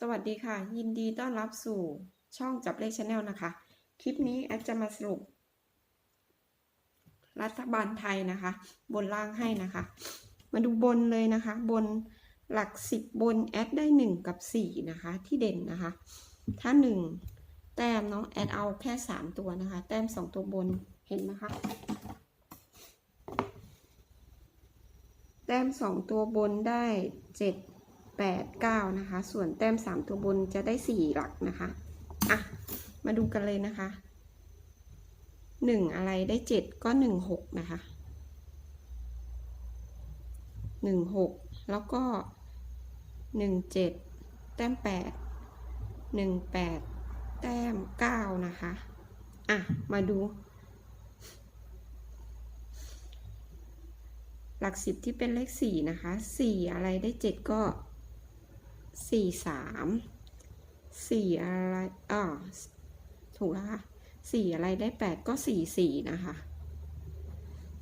สวัสดีค่ะ ยินดีต้อนรับสู่ช่องจับเลขชาแนลนะคะ คลิปนี้แอดจะมาสรุป รัฐบาลไทยนะคะ บนล่างให้นะคะ มาดูบนเลยนะคะ บนหลักสิบบนแอดได้หนึ่งกับสี่นะคะ ที่เด่นนะคะ ถ้าหนึ่งแต้มเนาะแอดเอาแค่สามตัวนะคะ แต้มสองตัวบนเห็นไหมคะ แต้มสองตัวบนได้เจ็ดแปดเก้านะคะ ส่วนแต้มสามตัวบนจะได้สี่หลักนะคะ อะ มาดูกันเลยนะคะหนึ่งอะไรได้เจ็ดก็หนึ่งหกนะคะหนึ่งหกแล้วก็หนึ่งเจ็ดแต้มแปดหนึ่งแปดแต้มเก้านะคะ อะ มาดู หลักสิบที่เป็นเลขสี่นะคะสี่อะไรได้เจ็ดก็ สี่สามสี่อะไรอ่าถูกแล้วค่ะสี่อะไรได้แปดก็สี่สี่นะคะ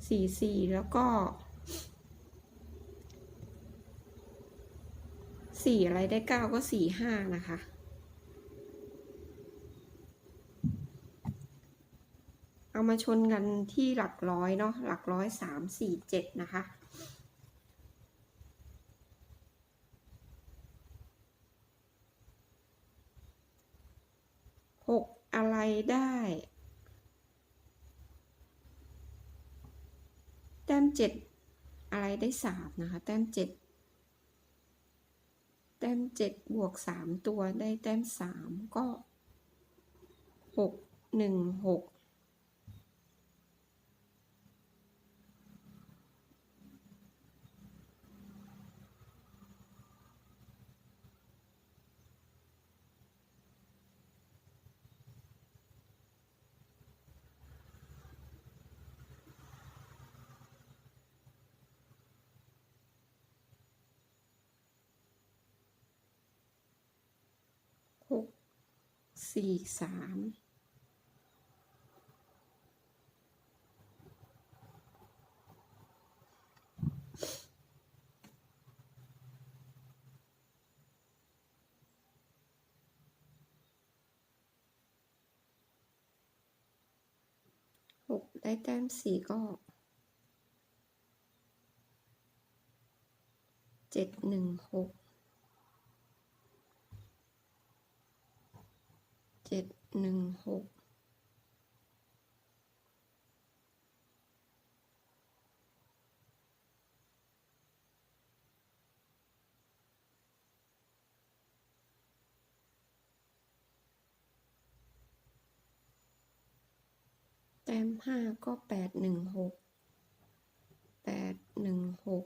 สี่สี่แล้วก็สี่อะไรได้เก้าก็สี่ห้านะคะเอามาชนกันที่หลักร้อยเนาะหลักร้อยสามสี่เจ็ดนะคะ หกอะไรได้ แต้ม เจ็ดอะไรได้สามนะคะ แต้มเจ็ดแต้มเจ็ดบวกสามตัวได้แต้มสามก็หกหนึ่งหก หกสี่สามหกได้แต้มสี่ก็เจ็ดหนึ่งหก เจ็ดหนึ่งหกแต้มห้าก็แปดหนึ่งหกแปดหนึ่งหก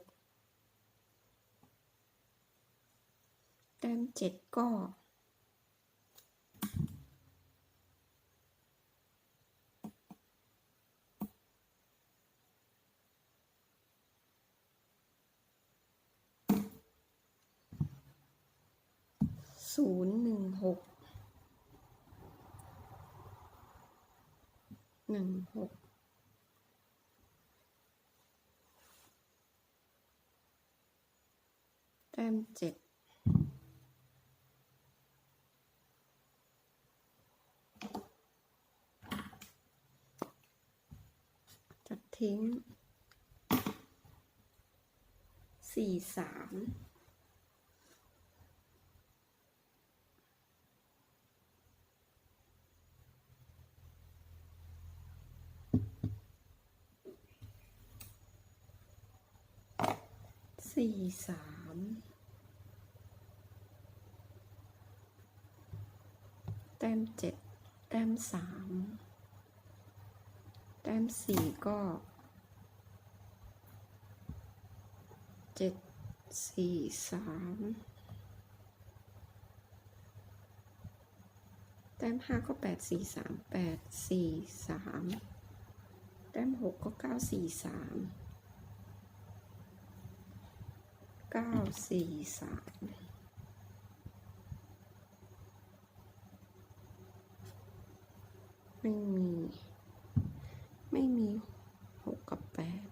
แต้มเจ็ดก็ ศูนย์หนึ่งหกหนึ่งหกแต้มเจ็ดจะทิ้งสี่สาม สี่สามแต้มเจ็ดแต้มสามแต้มสี่ก็เจ็ดสี่สามแต้มห้าก็แปดสี่สามแปดสี่สามแต้มหกก็เก้าสี่สาม เก้าสี่สามไม่มี ไม่มีหกกับแปด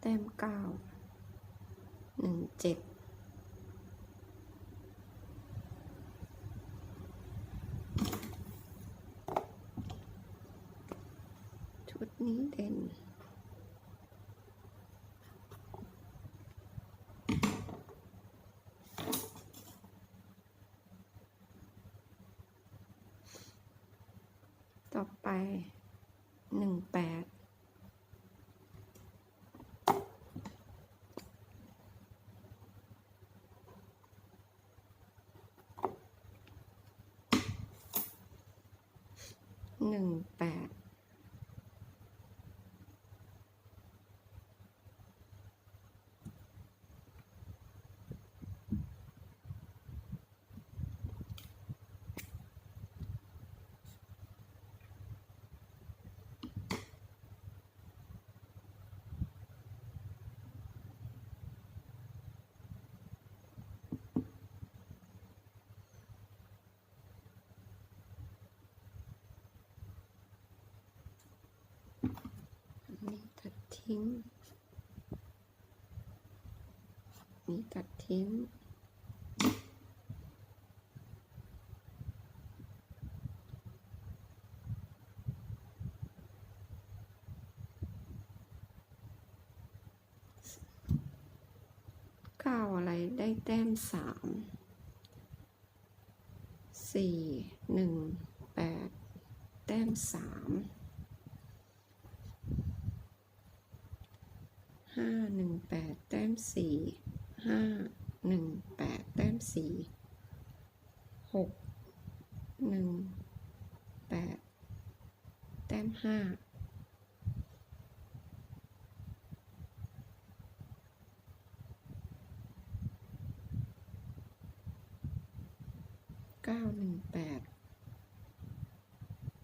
แต้มเก้าหนึ่งเจ็ดชุดนี้เด่น ต่อไป หนึ่งแปดหนึ่งแปด นี่ตัด ทิ้งนี่ตัดทิ้งเก้าอะไรได้แต้มสาม สี่ หนึ่ง แปด แต้มสาม ห้าหนึ่งแปดแต้มสี่ห้าหนึ่งแปดแต้มสี่หกหนึ่งแปดแต้มห้าเก้าหนึ่งแปด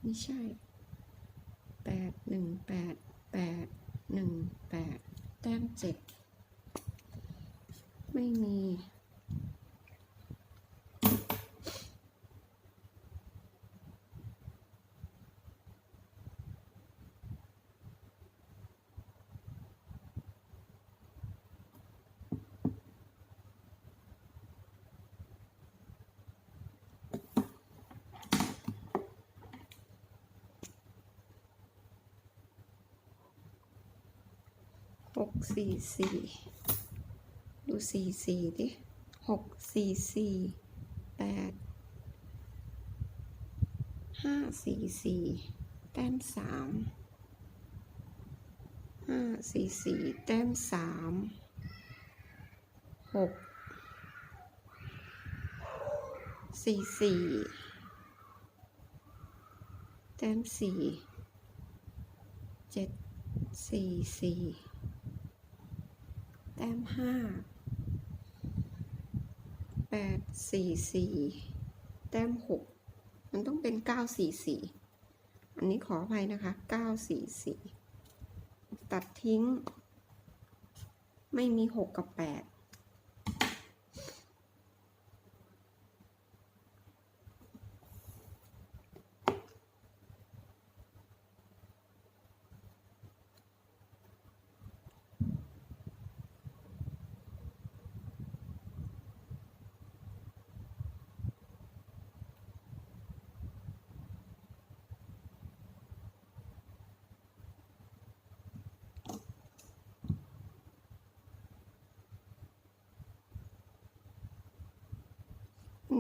ไม่ใช่แปดหนึ่งแปดแปดหนึ่งแปด แต้มเจ็ดไม่มี สี่สี่ดูสี่สี่ดิหกสี่สี่แปดห้าสี่สี่แต้มสามห้าสี่สี่แต้มสามหกสี่สี่แต้มสี่เจ็ดสี่สี่ แต้มห้าแปดสี่สี่แต้มหกมันต้องเป็นเก้าสี่สี่อันนี้ขออภัยนะคะเก้าสี่สี่ตัดทิ้ง ไม่มีหกกับแปด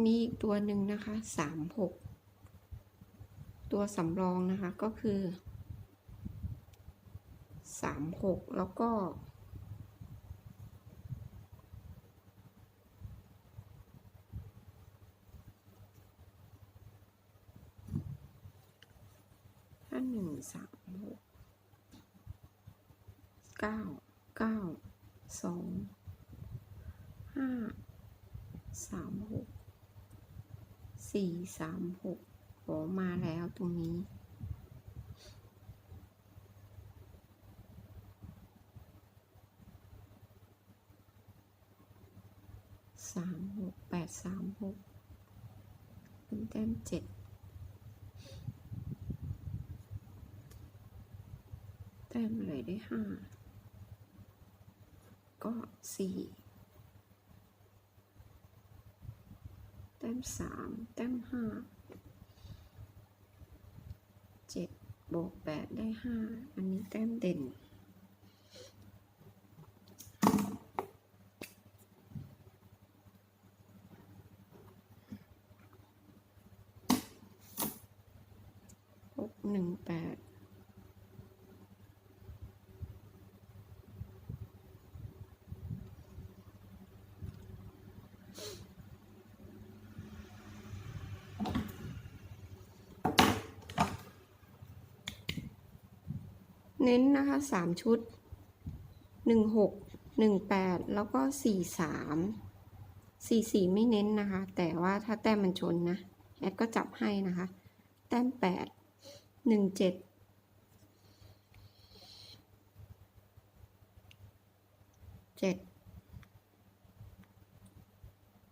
มีอีกตัวหนึ่งนะคะสามหกตัวสำรองนะคะก็คือสามหกแล้วก็ถ้าหนึ่งสามหกเก้าเก้าสองห้าสามหก สี่สามหกโหมาแล้วตรงนี้ สามหกแปดสามหกเป็นแต้มเจ็ดแต้มอะไรได้ห้าก็สี่ ต้มสามแต้มห้าเจ็ดบวกแปดได้ห้าอันนี้แต้มเด่น หกหนึ่งแปดเน้นนะคะสามชุดหนึ่งหกหนึ่งแปดแล้วก็สี่สามสี่สี่ไม่เน้นนะคะ แต่ว่าถ้าแต้มมันชนนะแอดก็จับให้นะคะ แต้มแปดหนึ่งเจ็ดเจ็ด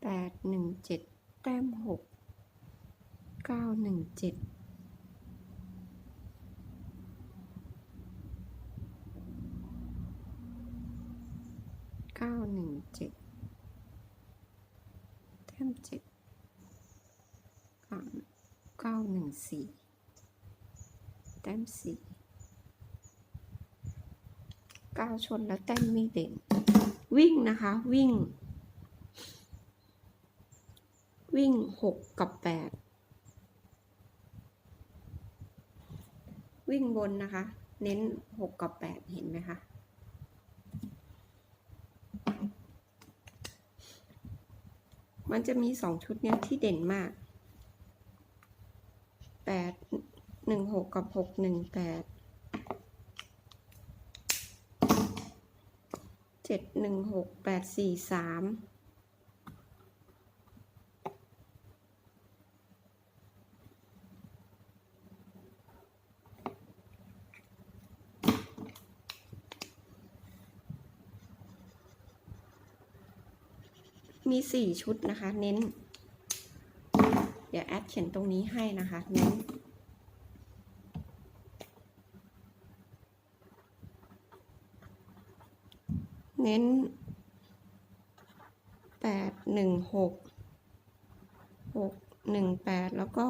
แปดหนึ่งเจ็ดแต้มหกเก้าหนึ่งเจ็ด เก้าหนึ่งเจ็ดแต้มเจ็ดเก้าเก้าหนึ่งสี่แต้มสี่เก้าชนแล้วแต้มไม่เด่นวิ่งนะคะ วิ่ง วิ่งหกกับแปดวิ่งบนนะคะ เน้นหกกับแปดเห็นไหมคะ มันจะมีสองชุดเนี้ยที่เด่นมากแปดหนึ่งหกกับหกหนึ่งแปดเจ็ดหนึ่งหกแปดสี่สาม มีสี่ชุดนะคะ เน้น เดี๋ยวแอดเขียนตรงนี้ให้นะคะ เน้นเน้นแปดหนึ่งหกหกหนึ่งแปดแล้วก็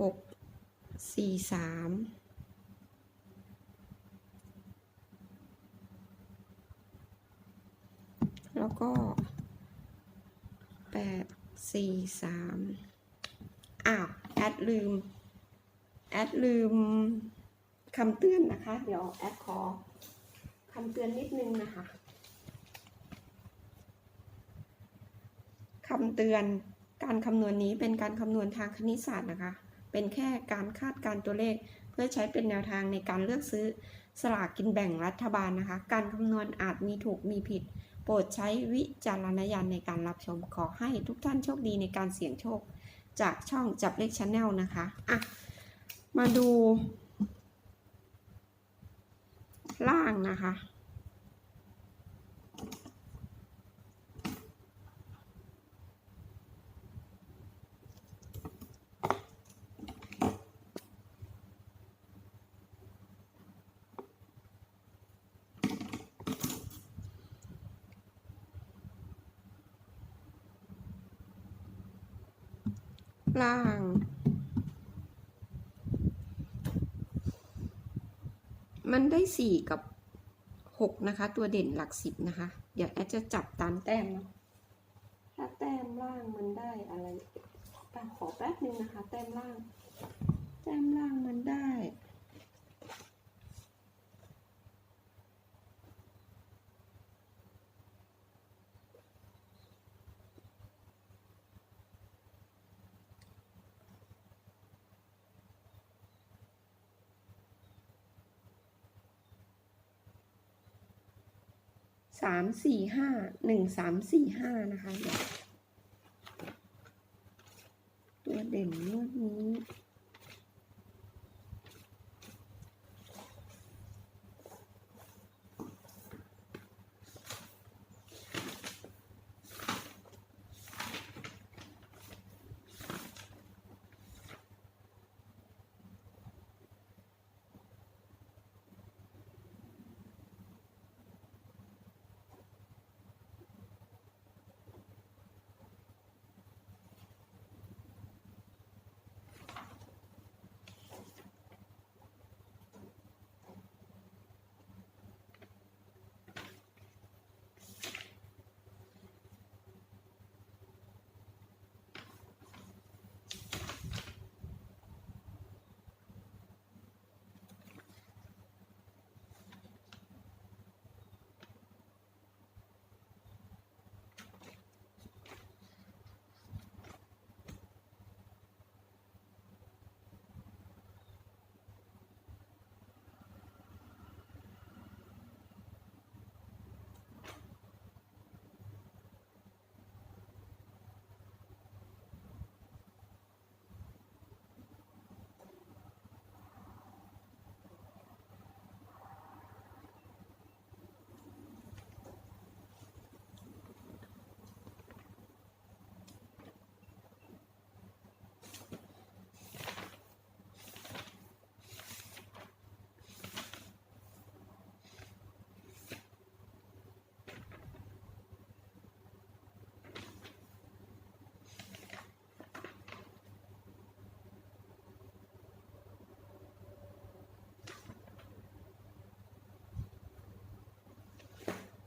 หกสี่สามแล้วก็ แปดสี่สามอ้าว แอดลืม แอดลืมคำเตือนนะคะ เดี๋ยวแอดขอคำเตือนนิดนึงนะคะคำเตือนการคำนวณนี้เป็นการคำนวณทางคณิตศาสตร์นะคะ เป็นแค่การคาดการตัวเลข เพื่อใช้เป็นแนวทางในการเลือกซื้อสลากกินแบ่งรัฐบาลนะคะ การคำนวณอาจมีถูกมีผิด โปรดใช้วิจารณญาณในการรับชมขอให้ทุกท่านโชคดีในการเสี่ยงโชคจากช่องจับเลขชาแนลนะคะอะมาดูล่างนะคะ ล่าง มันได้สี่กับหกนะคะ ตัวเด่นหลักสิบนะคะ เดี๋ยวแอดจะจับตามแต้มเนาะถ้าแต้มล่างมันได้อะไรอ่ขอแป๊บนึงนะคะ แต้มล่าง แต้มล่างมันได้ามสี่ห้าหนึ่งสามสี่ห้านะคะ ตัวเด่นงวดนี้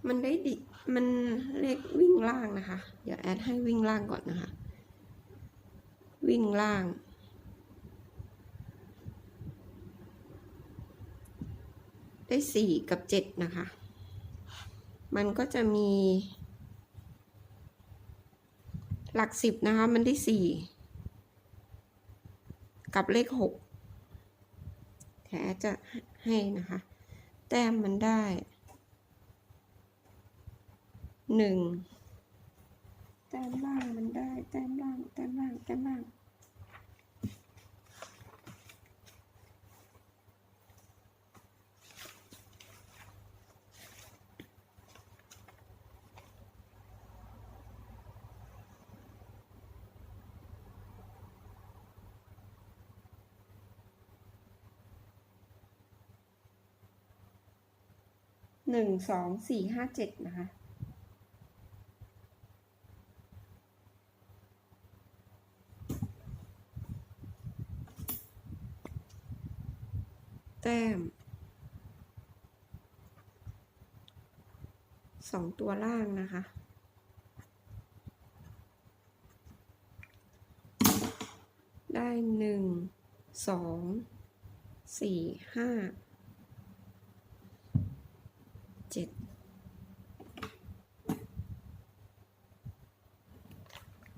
มันได้ดิ มันเลขวิ่งล่างนะคะ เดี๋ยวแอดให้วิ่งล่างก่อนนะคะ วิ่งล่าง ได้สี่กับเจ็ดนะคะ มันก็จะมี หลักสิบนะคะ มันได้สี่กับเลขหกแถจะให้นะคะ แต้มมันได้ หนึ่งแต้มล่างมันได้ แต้มล่างแต้มล่างแต้มล่างหนึ่งสองสี่ห้าเจ็ดนะคะ แต้มสองตัวล่างนะคะ ได้หนึ่งสองสี่ห้าเจ็ด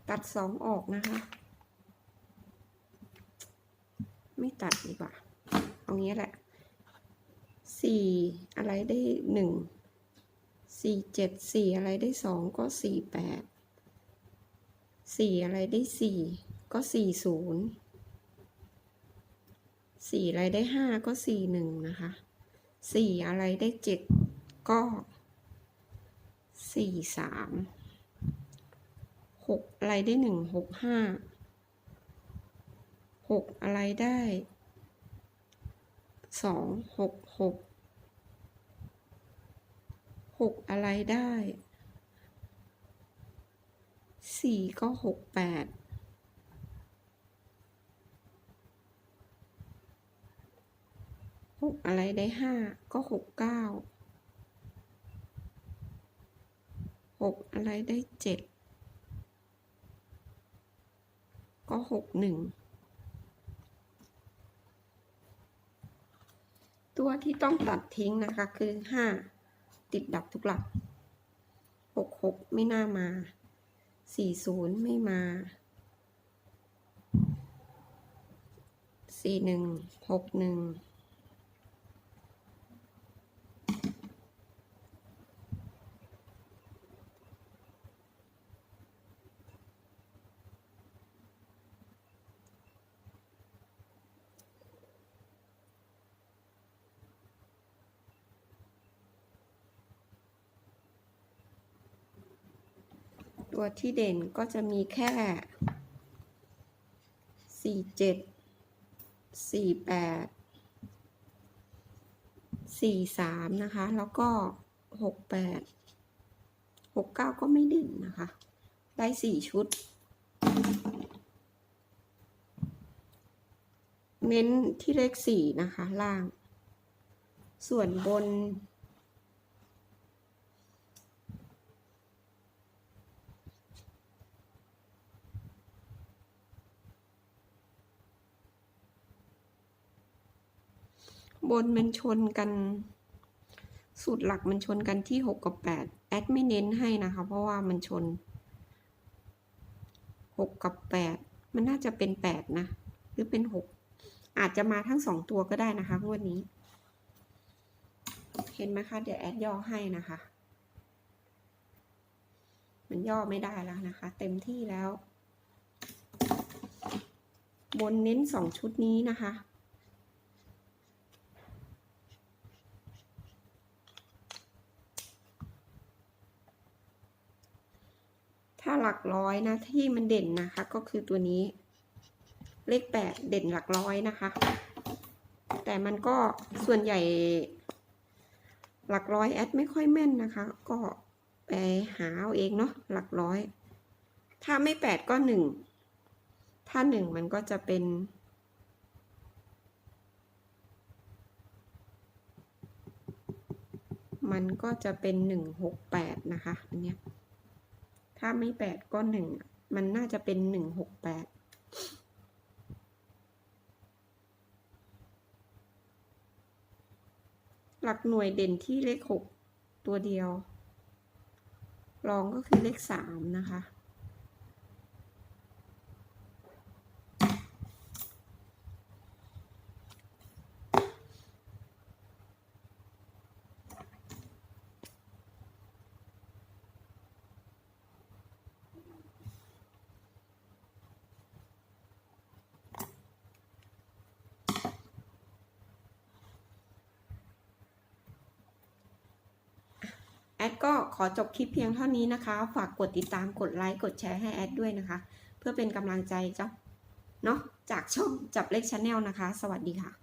ตัดสองออกนะคะ ไม่ตัดดีกว่า เอางี้แหละสี่อะไรได้หนึ่งสี่เจ็ดสี่อะไรได้สองก็สี่แปดสี่อะไรได้สี่ก็สี่ศูนย์สี่อะไรได้ห้าก็สี่หนึ่งนะคะสี่อะไรได้เจ็ดก็สี่สามหกอะไรได้หนึ่งหกห้าหกอะไรได้ สองหกหกหกอะไรได้สี่ก็หกแปดหกอะไรได้ห้าก็หกเก้าหกอะไรได้เจ็ดก็หกหนึ่ง ตัวที่ต้องตัดทิ้งนะคะคือห้าติดดับทุกหลักหกหกไม่น่ามาสี่ศูนย์ไม่มาสี่หนึ่งหกหนึ่ง ตัวที่เด่นก็จะมีแค่สี่เจ็ดสี่แปดสี่สามนะคะ แล้วก็หกแปดหกเก้าก็ไม่เด่นนะคะ ได้สี่ชุด เน้นที่เลขสี่นะคะ ล่าง ส่วนบน บนมันชนกัน สูตรหลักมันชนกันที่หกกับแปดแอดไม่เน้นให้นะคะ เพราะว่ามันชนหกกับแปดมันน่าจะเป็นแปดนะ หรือเป็นหกอาจจะมาทั้งสองตัวก็ได้นะคะงวดนี้ เห็นไหมคะ เดี๋ยวแอดย่อให้นะคะ มันย่อไม่ได้แล้วนะคะ เต็มที่แล้ว บนเน้นสองชุดนี้นะคะ ถ้าหลักร้อยนะที่มันเด่นนะคะ ก็คือตัวนี้ เลขแปดเด่นหลักร้อยนะคะ แต่มันก็ส่วนใหญ่ หลักร้อยแอดไม่ค่อยแม่นนะคะ ก็ไปหาเอาเองเนาะหลักร้อย ถ้าไม่แปดก็หนึ่งถ้าหนึ่งมันก็จะเป็นมันก็จะเป็นหนึ่งหกแปดนะคะ อันเนี้ย ถ้าไม่แปดก็หนึ่งมันน่าจะเป็นหนึ่งหกแปดหลักหน่วยเด่นที่เลขหกตัวเดียว รองก็คือเลขสามนะคะ แอดก็ขอจบคลิปเพียงเท่านี้นะคะ ฝากกดติดตามกดไลค์กดแชร์ให้แอดด้วยนะคะ เพื่อเป็นกำลังใจเจ้าเนาะจากช่องจับเลขชาแนลนะคะ สวัสดีค่ะ